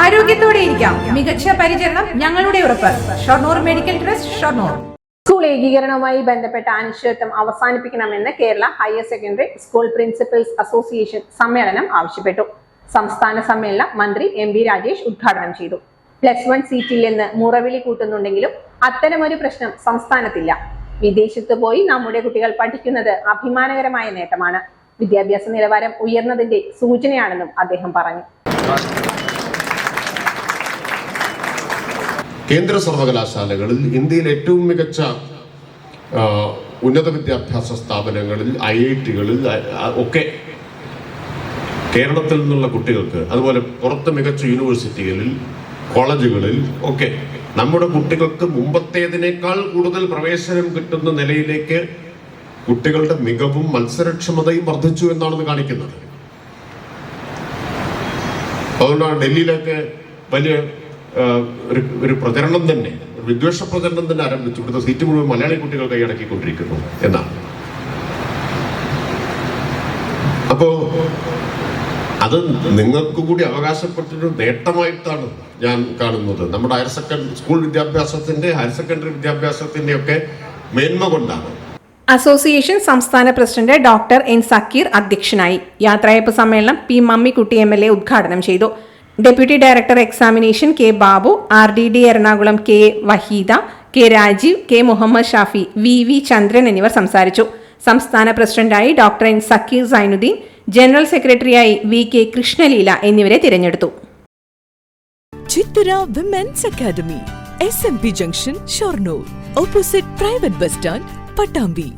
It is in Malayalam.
ആരോഗ്യത്തോടെ ഇരിക്കാം. മികച്ച പരിചരണം ഞങ്ങളുടെ ഉറപ്പ്. Shoranur medical trust Shoranur. School ഏകീകരണവുമായി ബന്ധപ്പെട്ട അനിശ്ചിതത്വം അവസാനിപ്പിക്കണമെന്ന് Kerala higher secondary school principals association സമ്മേളനം ആവശ്യപ്പെട്ടു. സംസ്ഥാന സമ്മേളനം മന്ത്രി എം വി രാജേഷ് ഉദ്ഘാടനം ചെയ്തു. പ്ലസ് വൺ സീറ്റിൽ നിന്ന് മുറവിളി കൂട്ടുന്നുണ്ടെങ്കിലും അത്തരമൊരു പ്രശ്നം സംസ്ഥാനത്തില്ല. വിദേശത്ത് പോയി നമ്മുടെ കുട്ടികൾ പഠിക്കുന്നത് അഭിമാനകരമായ നേട്ടമാണ്. വിദ്യാഭ്യാസ നിലവാരം ഉയർന്നതിന്റെ സൂചനയാണെന്നും അദ്ദേഹം പറഞ്ഞു. കേന്ദ്ര സർവകലാശാലകളിൽ ഇന്ത്യയിൽ ഏറ്റവും മികച്ച ഉന്നത വിദ്യാഭ്യാസ സ്ഥാപനങ്ങളിൽ ഐ ഐ ടികളിൽ ഒക്കെ കേരളത്തിൽ നിന്നുള്ള കുട്ടികൾക്ക് അതുപോലെ പുറത്ത് മികച്ച യൂണിവേഴ്സിറ്റികളിൽ കോളേജുകളിൽ ഒക്കെ നമ്മുടെ കുട്ടികൾക്ക് മുമ്പത്തേതിനേക്കാൾ കൂടുതൽ പ്രവേശനം കിട്ടുന്ന നിലയിലേക്ക് കുട്ടികളുടെ മികവും മത്സരക്ഷമതയും വർദ്ധിച്ചു എന്നാണ് കാണിക്കുന്നത്. അതുകൊണ്ടാണ് ഡൽഹിയിലൊക്കെ വലിയ ഒരു പ്രചരണം തന്നെ വിദ്വേഷ പ്രചരണം തന്നെ ആരംഭിച്ചു. ഇവിടുത്തെ സീറ്റ് മുഴുവൻ മലയാളി കുട്ടികൾ കൈയടക്കിക്കൊണ്ടിരിക്കുന്നു എന്നാണ്. അപ്പോ അത് നിങ്ങൾക്ക് കൂടി അവകാശപ്പെട്ടൊരു നേട്ടമായിട്ടാണ് ഞാൻ കാണുന്നത്. നമ്മുടെ ഹയർ സെക്കൻഡറി സ്കൂൾ വിദ്യാഭ്യാസത്തിന്റെ ഹയർ സെക്കൻഡറി വിദ്യാഭ്യാസത്തിന്റെ ഒക്കെ മേന്മ കൊണ്ടാണ്. അസോസിയേഷൻ സംസ്ഥാന പ്രസിഡന്റ് ഡോക്ടർ എൻ സക്കീർ അധ്യക്ഷനായി. യാത്രയപ്പ് സമ്മേളനം P Mammikutty M L A ഉദ്ഘാടനം ചെയ്തു. Deputy director examination K Babu R D D Ernakulam K Waheeda K Rajeev K Muhammad Shafi V V Chandran എന്നിവർ സംസാരിച്ചു. സംസ്ഥാന പ്രസിഡന്റായി doctor N Zakir Zainuddin general സെക്രട്ടറിയായി വി കെ കൃഷ്ണലീല എന്നിവരെ തിരഞ്ഞെടുത്തു. Chithara women's academy S M P junction Shoranur opposite private bus stand Pattambi